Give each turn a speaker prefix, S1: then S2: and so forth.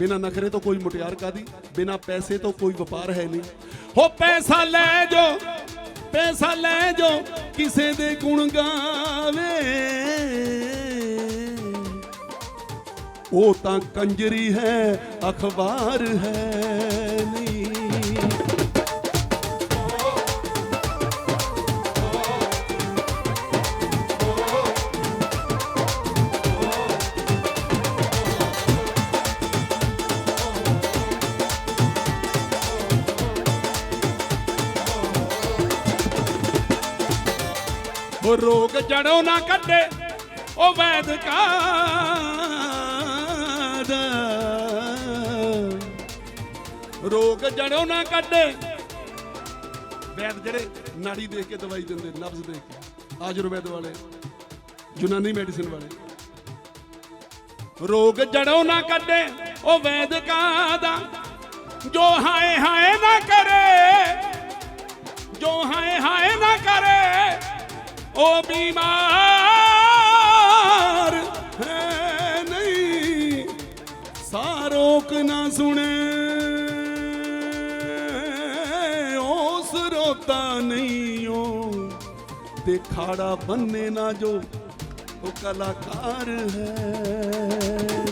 S1: ਬਿਨਾ ਨਖਰੇ ਤੋਂ ਕੋਈ ਮੁਟਿਆਰ ਕਾਦੀ ਬਿਨਾ ਪੈਸੇ ਤੋਂ ਕੋਈ ਵਪਾਰ ਹੈ ਨਹੀਂ। ਹੋ ਪੈਸਾ ਲੈ ਜੋ, ਪੈਸਾ ਲੈ ਜੋ, ਕਿਸੇ ਦੇ ਗੁਣ ਗਾਵੇ। ਉਹ ਤਾਂ ਕੰਜਰੀ ਹੈ, ਅਖਬਾਰ ਹੈ। ਉਹ ਰੋਗ ਜੜੋਂ ਨਾ ਕੱਢੇ, ਉਹ ਵੈਦ ਕਾਦ ਰੋਗ ਜੜੋਂ ਨਾ ਕੱਢੇ। ਵੈਦ ਜਿਹੜੇ ਨਾੜੀ ਦੇਖ ਕੇ ਦਵਾਈ ਦਿੰਦੇ, ਨਬਜ਼ ਦੇਖ ਕੇ, ਆਯੁਰਵੈਦ ਵਾਲੇ, ਯੂਨਾਨੀ ਮੈਡੀਸਿਨ ਵਾਲੇ। ਰੋਗ ਜੜੋਂ ਨਾ ਕੱਢੇ, ਉਹ ਵੈਦ ਕਾਦਾ ਜੋ ਹਾਏ ਹਾਏ ਨਾ ਕਰੇ ਉਹ ਬਿਮਾਰ ਹੈ ਨਹੀਂ। ਸਾਰੋਕ ਨਾ ਸੁਣੇ। ਉਸ ਰੋਤਾ ਨਹੀਂ ਉਹ ਤੇ ਖਾੜਾ ਬੰਨੇ ਨਾ ਜੋ। ਉਹ ਕਲਾਕਾਰ ਹੈ।